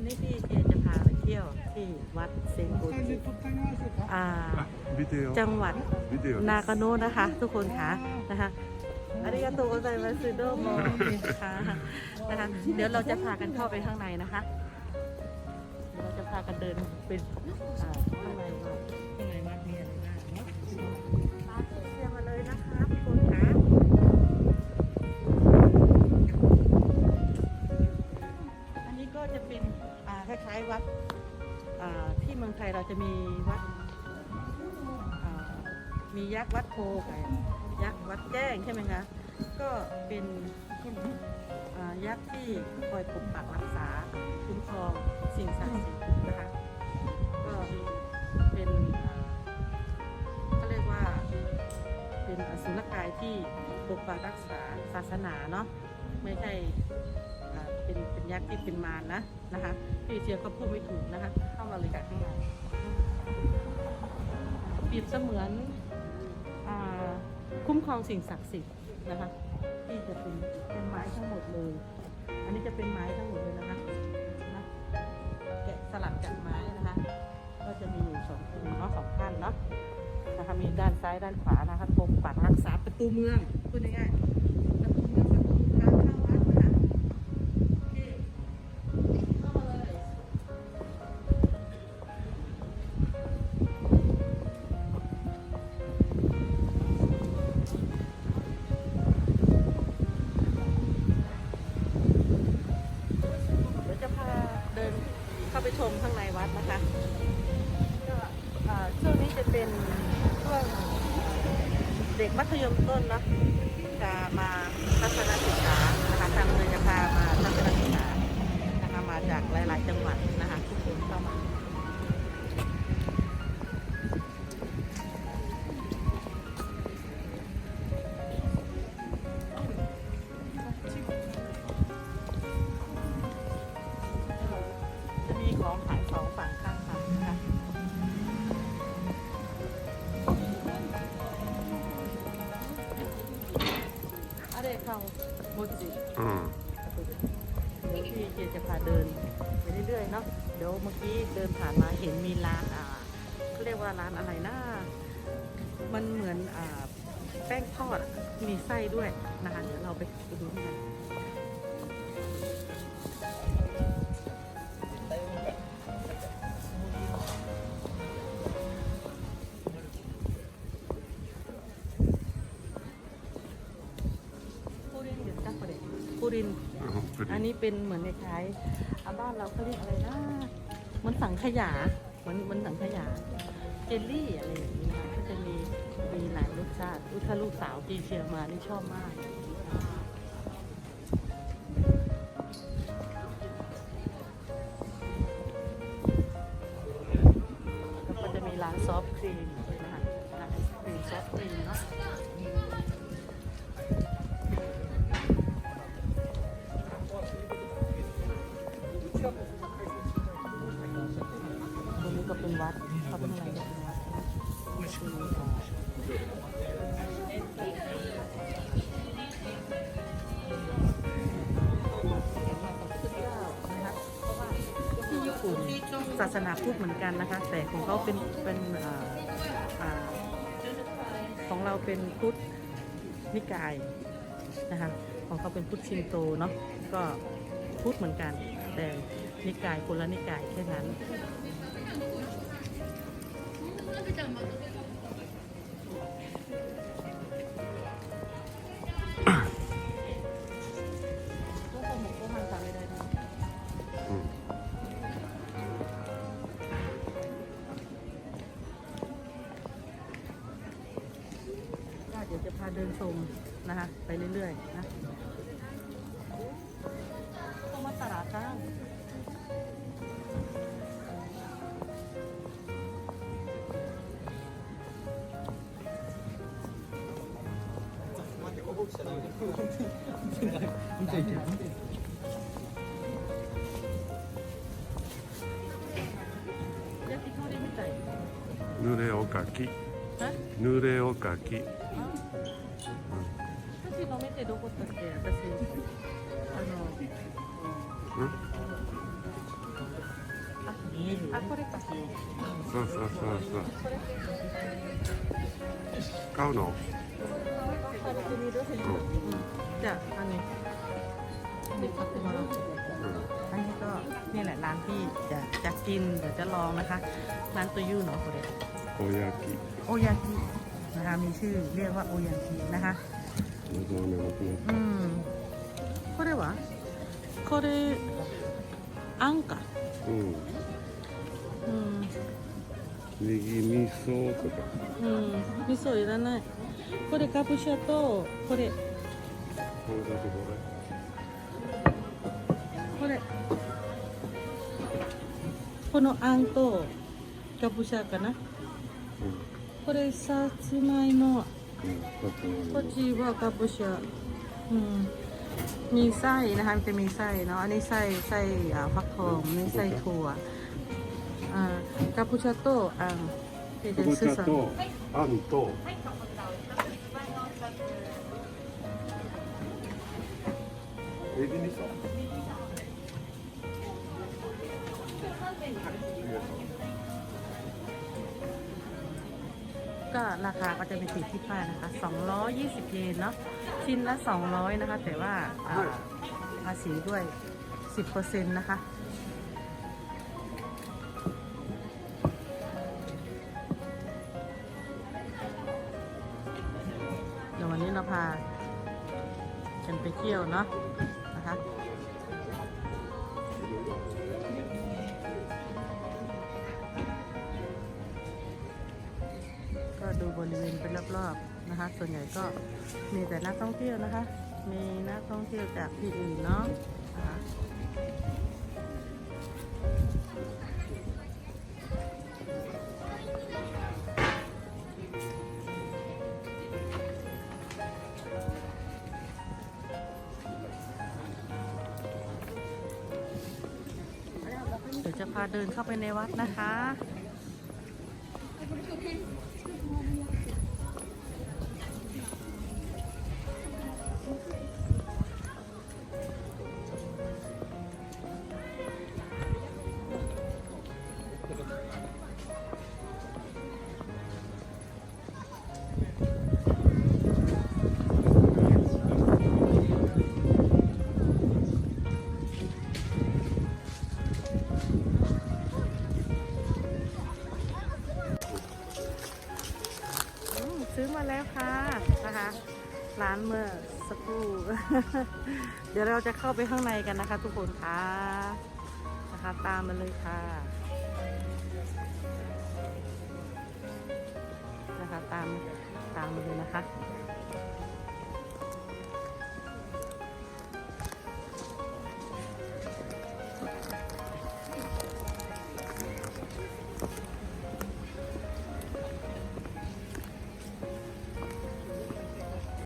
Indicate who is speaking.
Speaker 1: วันนี้พี่เจนจะพาไปเที่ยวที่วัดเซนโกจิอ่าจังหวัดนากาโนะนะคะ ทุกคนค่ะนะคะอาริยาโตัวใจมาซึโดโมค่ะนะคะเดี๋ยวเราจะพากันเข้าไปข้างในนะคะ เราจะพากันเดินเป็นข้างในก่อ จะมีวัดมียักษ์วัดโพกับยักษ์วัดแจ้งใช่ไหมคะก็เป็นยักษ์ที่คอยปกปักรักษาคุ้มครองสิ่งศักดิ์สิทธิ์นะคะก็เป็นเขาเรียกว่าเป็นอสุรกายที่ปกปักรักษาศาสนาเนาะไม่ใช่ เป็นเป็นยักษ์ที่เป็นมารนะนะคะพี่เชียร์ก็พูดไม่ถูกนะคะ เข้ามาเลยกับข้างในเปรียบเสมือนอคุ้มครองสิ่งศักดิ์สิทธิ์นะคะ ที่จะเป็นเป็นไม้ทั้งหมดเลย อันนี้จะเป็นไม้ทั้งหมดเลยนะคะนะแกะสลักจากไม้นะคะ ก็จะมีอยู่สององค์เนาะสองท่านเนาะนะคะมีด้านซ้ายด้านขวานะคะปกปักรักษาประตูเมืองพูดง่ายๆ วัดนะคะก็ช่วงนี้จะเป็นช่วงเด็กมัธยมต้นนะจะมาทัศนศึกษานะคะทางเรือจะพามาทัศนศึกษานะคะมาจากหลาย ๆ จังหวัดนะคะทุกคนเข้ามา โมจิ
Speaker 2: うん
Speaker 1: เดี๋ยวพี่เจจะพาเดินไปเรื่อยๆเนาะเดี๋ยวเมื่อกี้เดินผ่านมาเห็นมีร้านอ่าเขาเรียกว่าร้านอะไรนะมันเหมือนอ่าแป้งทอดอะมีไส้ด้วยนะคะเดี๋ยวเราไปไปดูกัน นปูรินอันนี้เป็นเหมือนคล้ายๆอาบ้านเราเขาเรียกอะไรนะเหมันสังขยาเหมือนเหมันสังขยาเจลลี่อะไรอย่างนี้นะคะก็จะมีมีหลายรสชาติอุยถ้าลูกสาวจีเชียร์มานี่ชอบมาก ศาสนาพุทธเหมือนกันนะคะ แต่ของเขาเป็นเป็นออของเราเป็นพุทธนิกายนะคะ ของเขาเป็นพุทธชินโตเนาะก็พุทธเหมือนกัน แต่นิกายคนละนิกายแค่นั้น ชมนะคะ ไปเรื่อยๆนะต้องมาตลาดจ้างยากิโトリみたい
Speaker 2: 濡れおかき
Speaker 1: え
Speaker 2: 濡れおかき
Speaker 1: 私飲めてどこだっけ私あの
Speaker 2: うん
Speaker 1: あこれか
Speaker 2: そうそうそうそう買うの
Speaker 1: じゃあอันนี้นี่買ってもらおうอันนี้ก็นี่แหละร้านที่จะจะกินเดี๋ยวจะลองนะคะ ร้านตัวยูเนาะこれ
Speaker 2: おやき
Speaker 1: โอยากิ นะคะมีชื่อเรียกว่าโอยากินะคะ
Speaker 2: のど飴なくなっ
Speaker 1: うんこれはこれあんか
Speaker 2: たうん
Speaker 1: うん
Speaker 2: ネギ味噌とか
Speaker 1: うん味噌いらないこれカプシャとこれ
Speaker 2: これだけど
Speaker 1: これこのあんとカプシャかな
Speaker 2: れ
Speaker 1: これさつまいも
Speaker 2: うんうんだって
Speaker 1: こっちはカプシャอืมมีไส้นะคะมันจะมีไส้เนาะอันนี้ไส้ไส้อ่าฟักทองอันนี่ไส้ถั่วอ่าคาปูชาโต้อ่าเดี๋ยว
Speaker 2: かぼちゃ
Speaker 1: จะซื้อสั่ง
Speaker 2: とあんとエビ味
Speaker 1: ก็ราคาก็จะเป็นติดที่ป้ายนะคะ 220 เยนเนาะชิ้นละ 200 นะคะ แต่ว่าอ่าภาษีด้วย 10%นะคะเดี๋ยววันนี้เราพากันไปเที่ยวเนาะ ดูบริเวณเป็นรอบๆนะคะ ส่วนใหญ่ก็มีแต่นักท่องเที่ยวนะคะ มีนักท่องเที่ยวจากที่อื่นเนาะะเดี๋ยวจะพาเดินเข้าไปในวัดนะคะ แล้วค่ะนะคะ ร้านเมื่อสักครู่ เดี๋ยวเราจะเข้าไปข้างในกันนะคะ ทุกคนค่ะนะคะตามมาเลยค่ะนะคะตามตามมาเลยนะคะ